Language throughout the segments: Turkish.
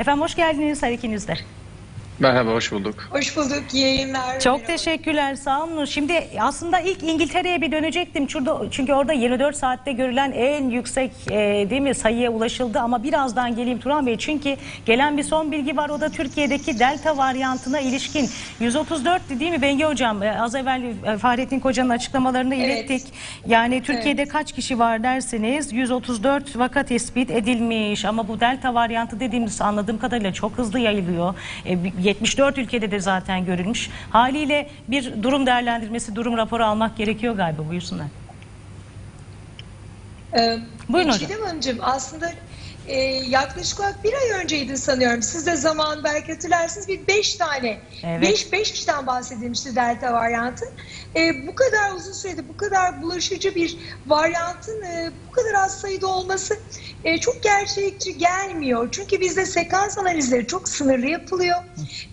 Efendim hoş geldiniz her ikiniz de. Merhaba, hoş bulduk. Hoş bulduk, iyi yayınlar. Çok Merhaba. teşekkürler sağ olun. Şimdi aslında ilk İngiltere'ye bir dönecektim. Şurada, çünkü orada 24 saatte görülen en yüksek e, değil mi sayıya ulaşıldı. Ama birazdan geleyim Turan Bey. Çünkü gelen bir son bilgi var. O da Türkiye'deki delta varyantına ilişkin. 134 değil mi Bengi Hocam? E, az evvel e, Fahrettin Koca'nın açıklamalarını Evet. ilettik. Yani Türkiye'de kaç kişi var derseniz 134 vaka tespit edilmiş. Ama bu delta varyantı dediğimiz anladığım kadarıyla çok hızlı yayılıyor. E, 74 ülkede de zaten görülmüş. Haliyle bir durum değerlendirmesi, durum raporu almak gerekiyor galiba buyursunlar. Ee, Buyurun hocam. Hanımcığım aslında e, yaklaşık olarak bir ay önceydi sanıyorum. Siz de zaman belki hatırlarsınız bir beş tane, Evet. beş, beş kişiden bahsedilmişti delta varyantı. E, bu kadar uzun sürede bu kadar bulaşıcı bir varyantın e, bu kadar az sayıda olması e, çok gerçekçi gelmiyor. Çünkü bizde sekans analizleri çok sınırlı yapılıyor.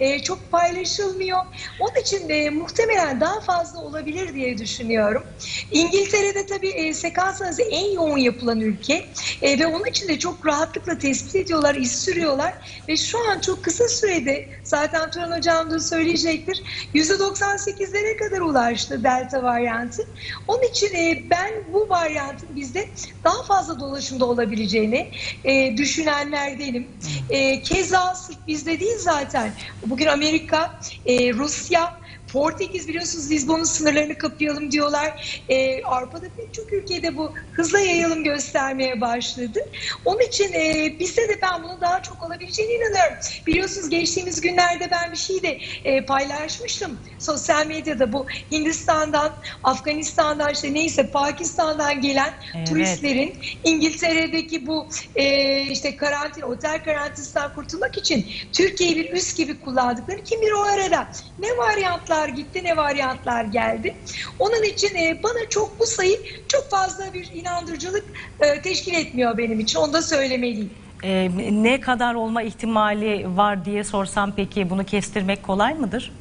E, çok paylaşılmıyor. Onun için de muhtemelen daha fazla olabilir diye düşünüyorum. İngiltere'de tabii e, sekans analizi en yoğun yapılan ülke E, ve onun için de çok rahatlıkla tespit ediyorlar, iz sürüyorlar ve şu an çok kısa sürede zaten Turan Hocam da söyleyecektir %98'lere kadar ulaştı delta varyantı. Onun için e, ben bu varyantın bizde daha fazla dolaşımda olabileceğini e, düşünenlerdenim. E, keza sırf bizde değil zaten. Bugün Amerika, e, Rusya, Portekiz biliyorsunuz Lizbon'un sınırlarını kapayalım diyorlar. Ee, Avrupa'da pek çok ülkede bu hızla yayılım göstermeye başladı. Onun için e, bizde de ben bunun daha çok olabileceğine inanıyorum. Biliyorsunuz geçtiğimiz günlerde ben bir şey de e, paylaşmıştım sosyal medyada bu Hindistan'dan, Afganistan'dan işte neyse Pakistan'dan gelen Evet. turistlerin İngiltere'deki bu e, işte karantina, otel karantinasından kurtulmak için Türkiye'yi bir üs gibi kullandıkları kim bilir o arada ne varyantlar gitti ne varyantlar geldi. Onun için e, bana çok bu sayı çok fazla bir inandırıcılık e, teşkil etmiyor benim için. Onu da söylemeliyim. E, ne kadar olma ihtimali var diye sorsam peki bunu kestirmek kolay mıdır?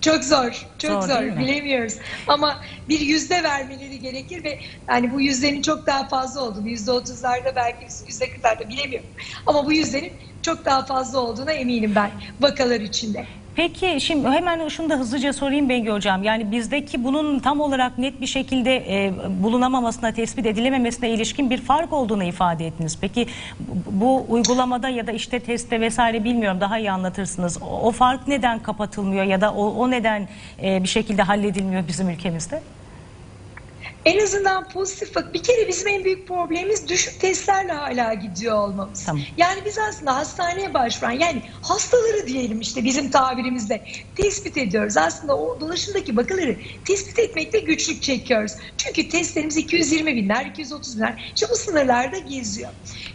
Çok zor, çok Zor zor, bilemiyoruz. Ama bir yüzde vermeleri gerekir ve yani bu yüzdenin çok daha fazla olduğunu, yüzde otuzlarda belki yüzde kırklarda bilemiyorum. Ama bu yüzdenin çok daha fazla olduğuna eminim ben vakalar içinde. Peki şimdi hemen şunu da hızlıca sorayım Bengi Hocam. Yani bizdeki bunun tam olarak net bir şekilde e, bulunamamasına, tespit edilememesine ilişkin bir fark olduğunu ifade ettiniz. Peki bu, uygulamada ya da işte testte vesaire bilmiyorum daha iyi anlatırsınız. O, o fark neden kapatılmıyor ya da o, o neden e, bir şekilde halledilmiyor bizim ülkemizde? En azından pozitif bak bir kere bizim en büyük problemimiz düşük testlerle hala gidiyor olmamız. Tamam. Yani biz aslında hastaneye başvuran yani hastaları diyelim işte bizim tabirimizle tespit ediyoruz. Aslında o dolaşımdaki vakaları tespit etmekte güçlük çekiyoruz. Çünkü testlerimiz 220 binler, 230 binler işte bu sınırlarda geziyor.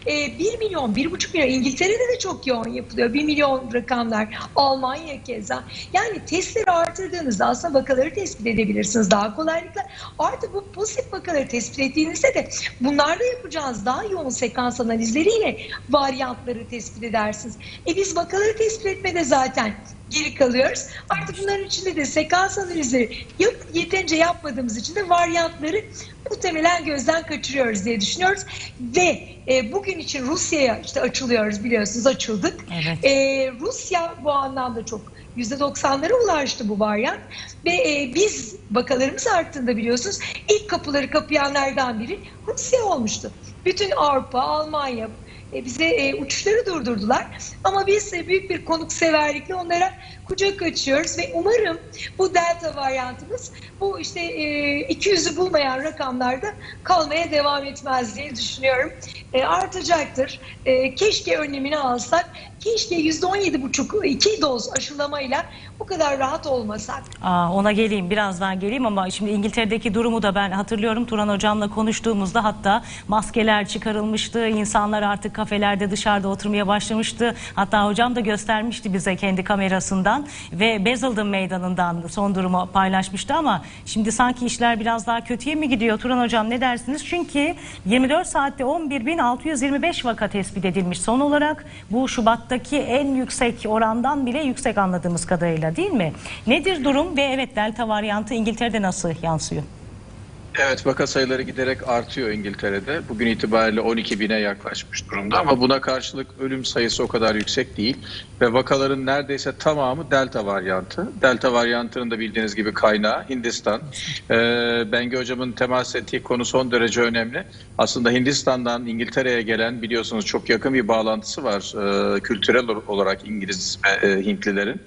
Ee, 1 milyon, 1,5 milyon İngiltere'de de çok yoğun yapılıyor. 1 milyon rakamlar. Almanya keza. Yani testleri artırdığınızda aslında vakaları tespit edebilirsiniz daha kolaylıkla. Artı bu pozitif vakaları tespit ettiğinizde de bunlarda yapacağınız daha yoğun sekans analizleriyle varyantları tespit edersiniz. E biz vakaları tespit etmede zaten geri kalıyoruz. Artık bunların içinde de sekans analizleri yap, yeterince yapmadığımız için de varyantları muhtemelen gözden kaçırıyoruz diye düşünüyoruz. Ve e, bugün için Rusya'ya işte açılıyoruz biliyorsunuz açıldık. Evet. E, Rusya bu anlamda çok %90'lara ulaştı bu varyant ve e, biz vakalarımız arttığında biliyorsunuz ilk kapıları kapayanlardan biri Rusya olmuştu. Bütün Avrupa, Almanya e, bize e, uçuşları durdurdular ama biz e, büyük bir konukseverlikle onlara kucak açıyoruz ve umarım bu delta varyantımız bu işte e, 200'ü bulmayan rakamlarda kalmaya devam etmez diye düşünüyorum. E, artacaktır. E, keşke önlemini alsak. Keşke %17,5 iki doz aşılamayla bu kadar rahat olmasak. Aa, ona geleyim birazdan geleyim ama şimdi İngiltere'deki durumu da ben hatırlıyorum. Turan hocamla konuştuğumuzda hatta maskeler çıkarılmıştı insanlar artık kafelerde dışarıda oturmaya başlamıştı. Hatta hocam da göstermişti bize kendi kamerasından ve Basildon meydanından son durumu paylaşmıştı ama şimdi sanki işler biraz daha kötüye mi gidiyor? Turan hocam ne dersiniz? Çünkü 24 saatte 11.625 vaka tespit edilmiş son olarak. Bu Şubat'taki en yüksek orandan bile yüksek anladığımız kadarıyla değil mi? Nedir durum ve evet delta varyantı İngiltere'de nasıl yansıyor? Evet vaka sayıları giderek artıyor İngiltere'de. Bugün itibariyle 12 bine yaklaşmış durumda ama buna karşılık ölüm sayısı o kadar yüksek değil. Ve vakaların neredeyse tamamı delta varyantı. Delta varyantının da bildiğiniz gibi kaynağı Hindistan. Ee, Bengi hocamın temas ettiği konu son derece önemli. Aslında Hindistan'dan İngiltere'ye gelen biliyorsunuz çok yakın bir bağlantısı var e, kültürel olarak İngiliz ve e, Hintlilerin.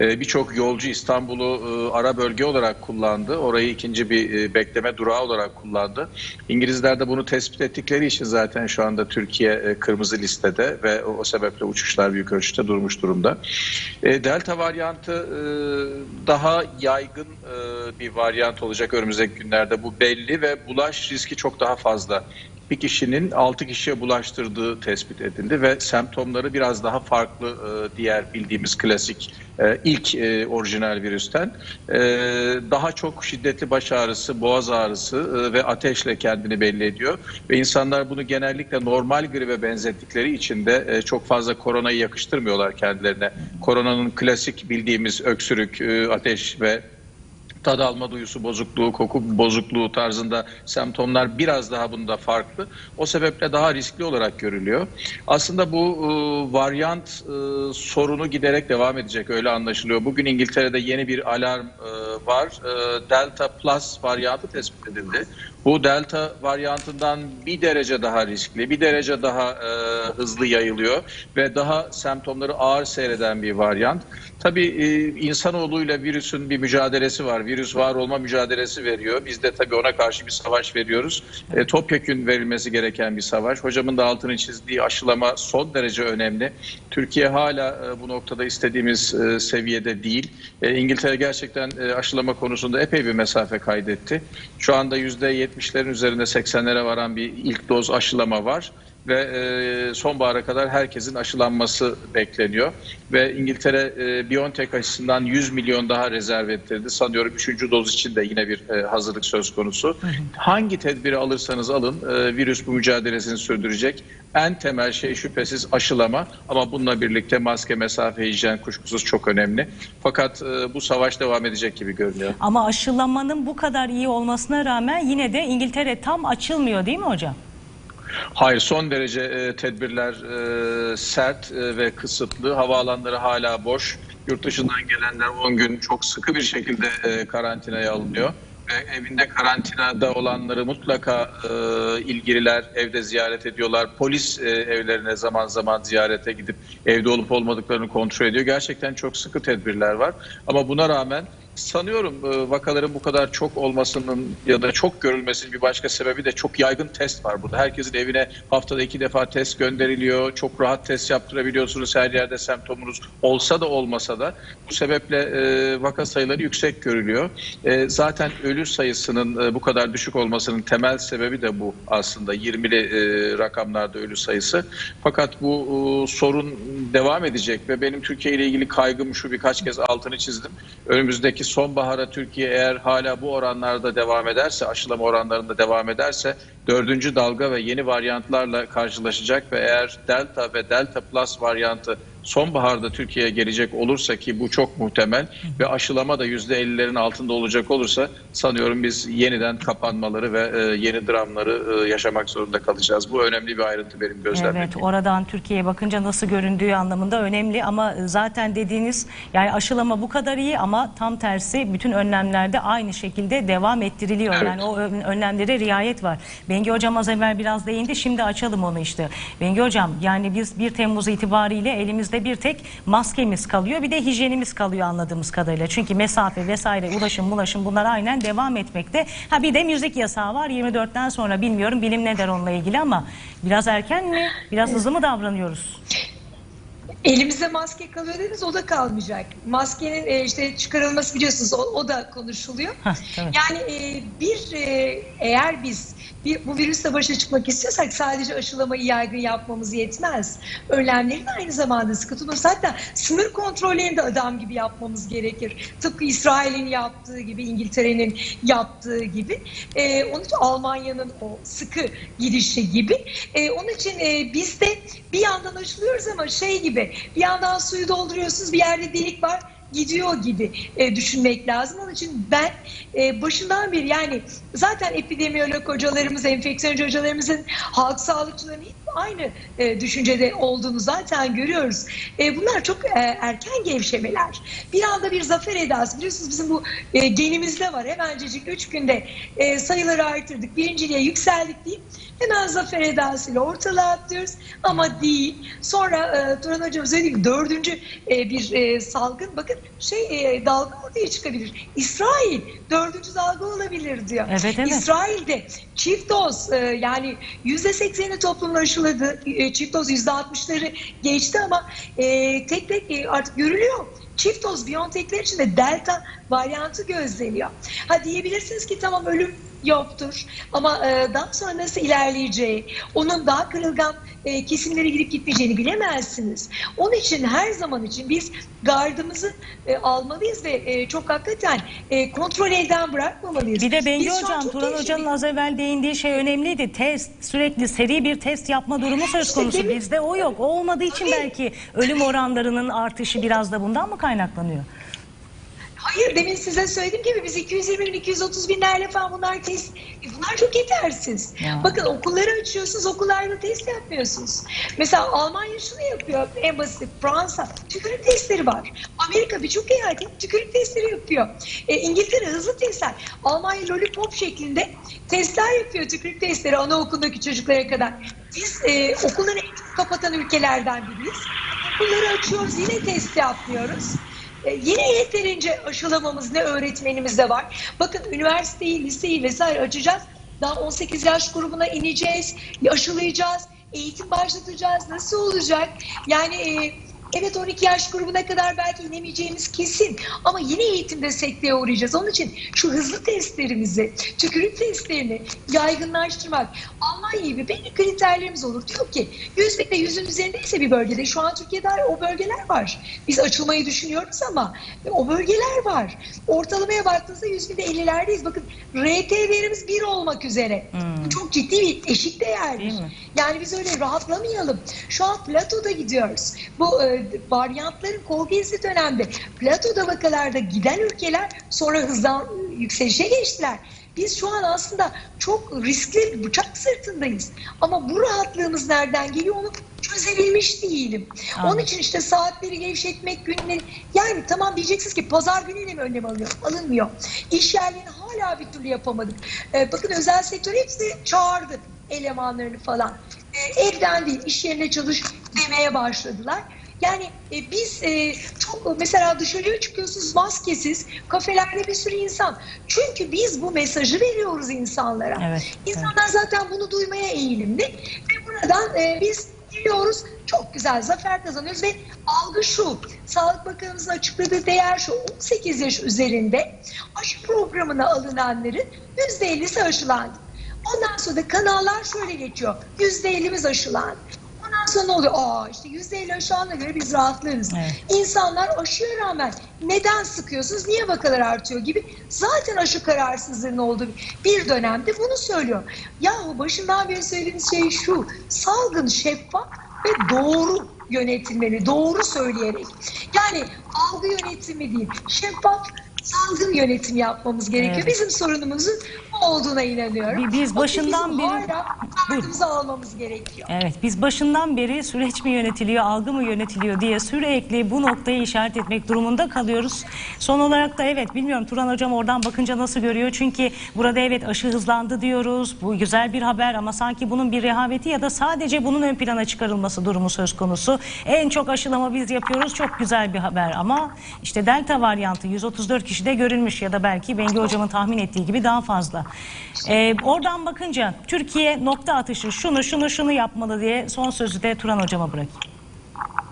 E, Birçok yolcu İstanbul'u e, ara bölge olarak kullandı. Orayı ikinci bir e, bekleme durağı olarak kullandı. İngilizler de bunu tespit ettikleri için zaten şu anda Türkiye e, kırmızı listede ve o, sebeple uçuşlar büyük ölçüde durmuş durumda. E, Delta varyantı e, daha yaygın bir varyant olacak önümüzdeki günlerde. Bu belli ve bulaş riski çok daha fazla bir kişinin 6 kişiye bulaştırdığı tespit edildi ve semptomları biraz daha farklı e, diğer bildiğimiz klasik e, ilk e, orijinal virüsten. Daha çok şiddetli baş ağrısı, boğaz ağrısı ve ateşle kendini belli ediyor. Ve insanlar bunu genellikle normal gribe benzettikleri için de çok fazla koronayı yakıştırmıyorlar kendilerine. Koronanın klasik bildiğimiz öksürük, ateş ve tad alma duyusu bozukluğu, koku bozukluğu tarzında semptomlar biraz daha bunda farklı. O sebeple daha riskli olarak görülüyor. Aslında bu e, varyant e, sorunu giderek devam edecek öyle anlaşılıyor. Bugün İngiltere'de yeni bir alarm e, var. E, Delta Plus varyantı tespit edildi. Bu delta varyantından bir derece daha riskli, bir derece daha e, hızlı yayılıyor ve daha semptomları ağır seyreden bir varyant. Tabii e, insanoğluyla virüsün bir mücadelesi var. Virüs var olma mücadelesi veriyor. Biz de tabii ona karşı bir savaş veriyoruz. E, topyekün verilmesi gereken bir savaş. Hocamın da altını çizdiği aşılama son derece önemli. Türkiye hala e, bu noktada istediğimiz e, seviyede değil. E, İngiltere gerçekten aşılama konusunda epey bir mesafe kaydetti. Şu anda %70'lerin üzerinde 80'lere varan bir ilk doz aşılama var ve e, sonbahara kadar herkesin aşılanması bekleniyor. Ve İngiltere e, BioNTech açısından 100 milyon daha rezerv ettirdi. Sanıyorum 3. doz için de yine bir e, hazırlık söz konusu. Hangi tedbiri alırsanız alın e, virüs bu mücadelesini sürdürecek. En temel şey şüphesiz aşılama ama bununla birlikte maske, mesafe, hijyen kuşkusuz çok önemli. Fakat e, bu savaş devam edecek gibi görünüyor. Ama aşılamanın bu kadar iyi olmasına rağmen yine de İngiltere tam açılmıyor değil mi hocam? Hayır son derece e, tedbirler e, sert e, ve kısıtlı. Havaalanları hala boş. Yurt dışından gelenler 10 gün çok sıkı bir şekilde e, karantinaya alınıyor. Ve evinde karantinada olanları mutlaka e, ilgililer evde ziyaret ediyorlar. Polis e, evlerine zaman zaman ziyarete gidip evde olup olmadıklarını kontrol ediyor. Gerçekten çok sıkı tedbirler var. Ama buna rağmen sanıyorum e, vakaların bu kadar çok olmasının ya da çok görülmesinin bir başka sebebi de çok yaygın test var burada. Herkesin evine haftada iki defa test gönderiliyor. Çok rahat test yaptırabiliyorsunuz her yerde semptomunuz olsa da olmasa da. Bu sebeple e, vaka sayıları yüksek görülüyor. E, zaten ölü sayısının bu kadar düşük olmasının temel sebebi de bu aslında 20'li e, rakamlarda ölü sayısı. Fakat bu sorun devam edecek ve benim Türkiye ile ilgili kaygım şu birkaç kez altını çizdim. Önümüzdeki sonbahara Türkiye eğer hala bu oranlarda devam ederse, aşılama oranlarında devam ederse dördüncü dalga ve yeni varyantlarla karşılaşacak ve eğer Delta ve Delta Plus varyantı sonbaharda Türkiye'ye gelecek olursa ki bu çok muhtemel ve aşılama da %50'lerin altında olacak olursa sanıyorum biz yeniden kapanmaları ve e, yeni dramları e, yaşamak zorunda kalacağız. Bu önemli bir ayrıntı benim gözlemlediğim. Evet oradan Türkiye'ye bakınca nasıl göründüğü anlamında önemli ama zaten dediğiniz yani aşılama bu kadar iyi ama tam tersi bütün önlemlerde aynı şekilde devam ettiriliyor. Evet. Yani o ön- önlemlere riayet var. Bengi Hocam az evvel biraz değindi şimdi açalım onu işte. Bengi Hocam yani biz 1 Temmuz itibariyle elimizde bir tek maskemiz kalıyor bir de hijyenimiz kalıyor anladığımız kadarıyla. Çünkü mesafe vesaire ulaşım ulaşım bunlar aynen devam etmekte. Ha bir de müzik yasağı var 24'ten sonra bilmiyorum bilim ne der onunla ilgili ama biraz erken mi biraz hızlı mı davranıyoruz? Elimizde maske kalıyor dediniz o da kalmayacak. Maskenin e, işte çıkarılması biliyorsunuz o, o da konuşuluyor. Hah, evet. Yani e, bir e, eğer biz bir, bu virüsle başa çıkmak istiyorsak sadece aşılamayı yaygın yapmamız yetmez. Önlemlerin aynı zamanda sıkı tutması hatta sınır kontrollerini de adam gibi yapmamız gerekir. Tıpkı İsrail'in yaptığı gibi, İngiltere'nin yaptığı gibi. E, onun için Almanya'nın o sıkı girişi gibi. E, onun için e, biz de bir yandan aşılıyoruz ama şey gibi bir yandan suyu dolduruyorsunuz bir yerde delik var gidiyor gibi e, düşünmek lazım. Onun için ben e, başından beri yani zaten epidemiyolog hocalarımız, enfeksiyoncu hocalarımızın, halk sağlıkçıların hep aynı e, düşüncede olduğunu zaten görüyoruz. E, bunlar çok e, erken gevşemeler. Bir anda bir zafer edası. Biliyorsunuz bizim bu e, genimizde var. Hemencecik 3 günde e, sayıları artırdık, birinciliğe yükseldik deyip hemen zafer edasıyla ortalığa atlıyoruz. Ama değil. Sonra e, Turan Hocam söylediği gibi dördüncü e, bir e, salgın bakın şey e, dalga ortaya çıkabilir. İsrail dördüncü dalga olabilir diyor. Evet, evet. İsrail'de çift doz e, yani yüzde sekseni toplumun aşıladı. E, çift doz yüzde altmışları geçti ama e, tek tek e, artık görülüyor. Çift doz Biontech'ler için de delta varyantı gözleniyor. Ha diyebilirsiniz ki tamam ölüm yoktur ama e, daha sonra nasıl ilerleyeceği, onun daha kırılgan e, kesimlere girip gitmeyeceğini bilemezsiniz. Onun için her zaman için biz gardımızı e, almalıyız ve e, çok hakikaten e, kontrol elden bırakmamalıyız. Bir de Bengi Biz şu an Hocam, çok Turan. Hoca'nın az evvel değindiği şey önemliydi. Test, sürekli seri bir test yapma durumu söz İşte konusu. demin- Bizde o yok. O olmadığı için belki ölüm oranlarının artışı biraz da bundan mı kaynaklanıyor? Hayır demin size söylediğim gibi biz 220 bin 230 binlerle falan bunlar test e, bunlar çok yetersiz. Ya. Bakın okulları açıyorsunuz okullarda test yapmıyorsunuz. Mesela Almanya şunu yapıyor en basit Fransa tükürük testleri var. Amerika birçok eyalet tükürük testleri yapıyor. E, İngiltere hızlı testler. Almanya lollipop şeklinde testler yapıyor tükürük testleri anaokulundaki çocuklara kadar. Biz e, okulları en çok kapatan ülkelerden biriyiz. Okulları açıyoruz yine test yapmıyoruz. E, Yine yeterince aşılamamız ne öğretmenimizde var. Bakın üniversiteyi, liseyi vesaire açacağız. Daha 18 yaş grubuna ineceğiz, aşılayacağız, eğitim başlatacağız. Nasıl olacak? Yani e, evet 12 yaş grubuna kadar belki inemeyeceğimiz kesin. Ama yine eğitimde sekteye uğrayacağız. Onun için şu hızlı testlerimizi, tükürük testlerini yaygınlaştırmak. Almanya gibi belli kriterlerimiz olur. Diyor ki 100 binde 100'ün üzerindeyse bir bölgede şu an Türkiye'de o bölgeler var. Biz açılmayı düşünüyoruz ama o bölgeler var. Ortalamaya baktığınızda 100 binde 50'lerdeyiz. Bakın RT değerimiz 1 olmak üzere. Bu çok ciddi bir eşik mi? Yani biz öyle rahatlamayalım. Şu an platoda gidiyoruz. Bu e, varyantların kongezi dönemde platoda vakalarda giden ülkeler sonra hızlan yükselişe geçtiler. Biz şu an aslında çok riskli bir bıçak sırtındayız. Ama bu rahatlığımız nereden geliyor onu çözebilmiş değilim. Onun Anladım. için işte saatleri gevşetmek günleri yani tamam diyeceksiniz ki pazar günüyle mi önlem alınıyor? Alınmıyor. İş yerlerini hala bir türlü yapamadık. Ee, bakın özel sektör hepsi çağırdı elemanlarını falan. Ee, evden değil iş yerine çalış demeye başladılar. Yani e, biz e, çok mesela dışarıya çıkıyorsunuz maskesiz, kafelerde bir sürü insan. Çünkü biz bu mesajı veriyoruz insanlara. Evet, İnsanlar zaten bunu duymaya eğilimli ve buradan e, biz geliyoruz çok güzel zafer kazanıyoruz ve algı şu Sağlık Bakanımızın açıkladığı değer şu 18 yaş üzerinde aşı programına alınanların %50'si aşılandı. Ondan sonra da kanallar şöyle geçiyor. %50'miz aşılandı. Sonra ne oluyor? Aa işte %50 aşılanana göre biz rahatlarız. Evet. İnsanlar aşıya rağmen neden sıkıyorsunuz, niye vakalar artıyor gibi zaten aşı kararsızlığının olduğu bir dönemde bunu söylüyor. Yahu başından beri söylediğimiz şey şu, salgın şeffaf ve doğru yönetilmeli, doğru söyleyerek. Yani algı yönetimi değil, şeffaf salgın yönetim yapmamız gerekiyor. Evet. Bizim sorunumuzun bu olduğuna inanıyorum. Bi- biz başından beri- hala almamız gerekiyor. Evet biz başından beri süreç mi yönetiliyor, algı mı yönetiliyor diye sürekli bu noktayı işaret etmek durumunda kalıyoruz. Son olarak da evet bilmiyorum Turan Hocam oradan bakınca nasıl görüyor? Çünkü burada evet aşı hızlandı diyoruz. Bu güzel bir haber ama sanki bunun bir rehaveti ya da sadece bunun ön plana çıkarılması durumu söz konusu. En çok aşılama biz yapıyoruz. Çok güzel bir haber ama işte delta varyantı 134 kişide görülmüş ya da belki Bengi Hocam'ın tahmin ettiği gibi daha fazla. Ee, oradan bakınca Türkiye nokta atışı şunu şunu şunu yapmalı diye son sözü de Turan Hocam'a bırakayım.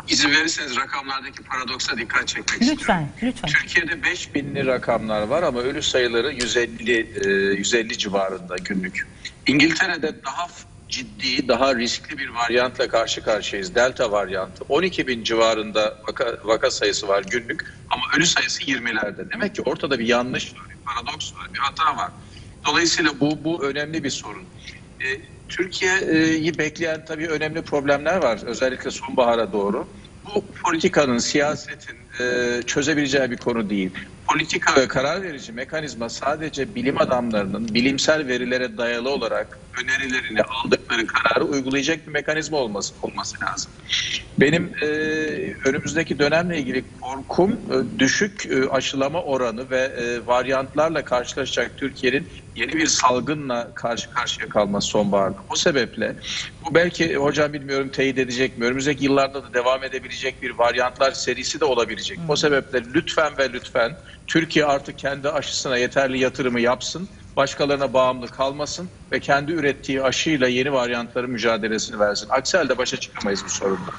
İzin verirseniz rakamlardaki paradoksa dikkat çekmek istiyorum. Lütfen, lütfen. Türkiye'de 5000'li rakamlar var ama ölü sayıları 150 e, 150 civarında günlük. İngiltere'de daha ciddi, daha riskli bir varyantla karşı karşıyayız. Delta varyantı. 12 bin civarında vaka, vaka sayısı var günlük ama ölü sayısı 20'lerde. Demek ki ortada bir yanlış var, bir paradoks var, bir hata var. Dolayısıyla bu, bu önemli bir sorun. E, Türkiye'yi bekleyen tabii önemli problemler var. Özellikle sonbahara doğru. bu politikanın, siyasetin e, çözebileceği bir konu değil. Politika ve karar verici mekanizma sadece bilim adamlarının bilimsel verilere dayalı olarak önerilerini aldıkları kararı uygulayacak bir mekanizma olması olması lazım. Benim e, önümüzdeki dönemle ilgili korkum e, düşük e, aşılama oranı ve e, varyantlarla karşılaşacak Türkiye'nin yeni bir salgınla karşı karşıya kalması sonbaharda. O sebeple bu belki hocam bilmiyorum teyit edecek mi? Önümüzdeki yıllarda da devam edebilecek bir varyantlar serisi de olabilecek. O sebeple lütfen ve lütfen Türkiye artık kendi aşısına yeterli yatırımı yapsın. Başkalarına bağımlı kalmasın ve kendi ürettiği aşıyla yeni varyantların mücadelesini versin. Aksi halde başa çıkamayız bu sorunla.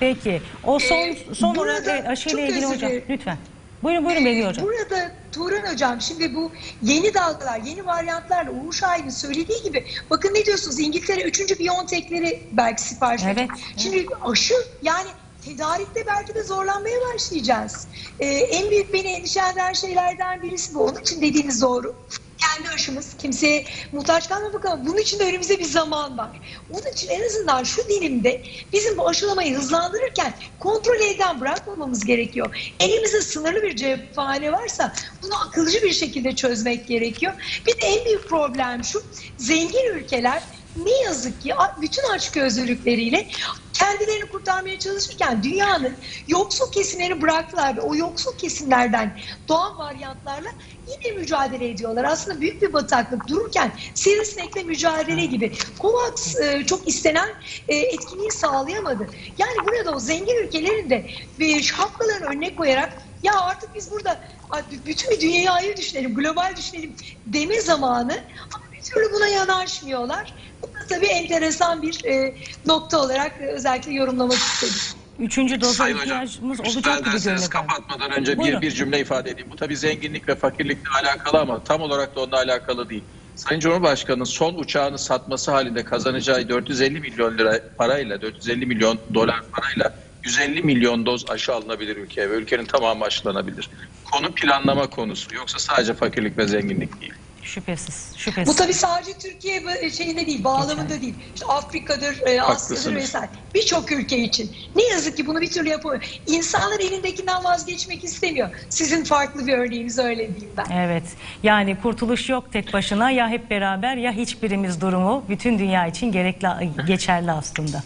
Peki. O son Ee, son burada olarak evet, aşıyla ilgili hocam lütfen. Buyurun buyurun Bengi hocam. Burada Turan Hocam şimdi bu yeni dalgalar, yeni varyantlarla Uğur Şahin'in söylediği gibi bakın ne diyorsunuz İngiltere 3. Biontech'leri belki sipariş Evet. Şimdi aşı yani tedarikte belki de zorlanmaya başlayacağız. Ee, en büyük beni endişelendiren şeylerden birisi bu. Onun için dediğiniz doğru. Kendi aşımız kimseye muhtaç kalmamak ama bunun için de önümüzde bir zaman var. Onun için en azından şu dilimde bizim bu aşılamayı hızlandırırken kontrol elden bırakmamamız gerekiyor. Elimizde sınırlı bir cephane varsa bunu akılcı bir şekilde çözmek gerekiyor. Bir de en büyük problem şu, zengin ülkeler ne yazık ki bütün açgözlülükleriyle kendilerini kurtarmaya çalışırken dünyanın yoksul kesimlerini bıraktılar ve o yoksul kesimlerden doğan varyantlarla yine mücadele ediyorlar. Aslında büyük bir bataklık dururken sivrisinekle mücadele gibi. COVAX e, çok istenen e, etkinliği sağlayamadı. Yani burada o zengin ülkelerin de bir şapkalarını önüne koyarak ya artık biz burada bütün bir dünyayı düşünelim, global düşünelim deme zamanı ama bir türlü buna yanaşmıyorlar. Tabii enteresan bir e, nokta olarak e, özellikle yorumlamak istedim. Üçüncü doza Sayın hocam, ihtiyacımız olacak müsaade gibi görünüyor. kapatmadan önce Buyurun. bir, bir cümle ifade edeyim. Bu tabii zenginlik ve fakirlikle alakalı ama tam olarak da onunla alakalı değil. Sayın Cumhurbaşkanı'nın son uçağını satması halinde kazanacağı 450 milyon lira parayla, 450 milyon dolar parayla 150 milyon doz aşı alınabilir ülkeye ve ülkenin tamamı aşılanabilir. Konu planlama konusu. Yoksa sadece fakirlik ve zenginlik değil. Şüphesiz. Şüphesiz. Bu tabii sadece Türkiye bu- şeyinde değil, bağlamında değil. İşte Afrika'dır, e, Asya'dır vesaire. Birçok ülke için. Ne yazık ki bunu bir türlü yapamıyor. İnsanlar elindekinden vazgeçmek istemiyor. Sizin farklı bir örneğiniz öyle diyeyim ben. Evet. Yani kurtuluş yok tek başına ya hep beraber ya hiçbirimiz durumu bütün dünya için gerekli geçerli aslında.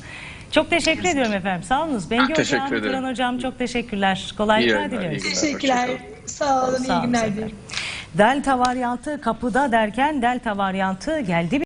Çok teşekkür ediyorum efendim. Sağ olunuz. Bengi teşekkür Hocam. Turan Hocam çok teşekkürler. İyi Kolaylıklar iyi diliyoruz. günler. Teşekkürler. Sağ olun, Sağ iyi olun günler efendim. Delta varyantı kapıda derken delta varyantı geldi?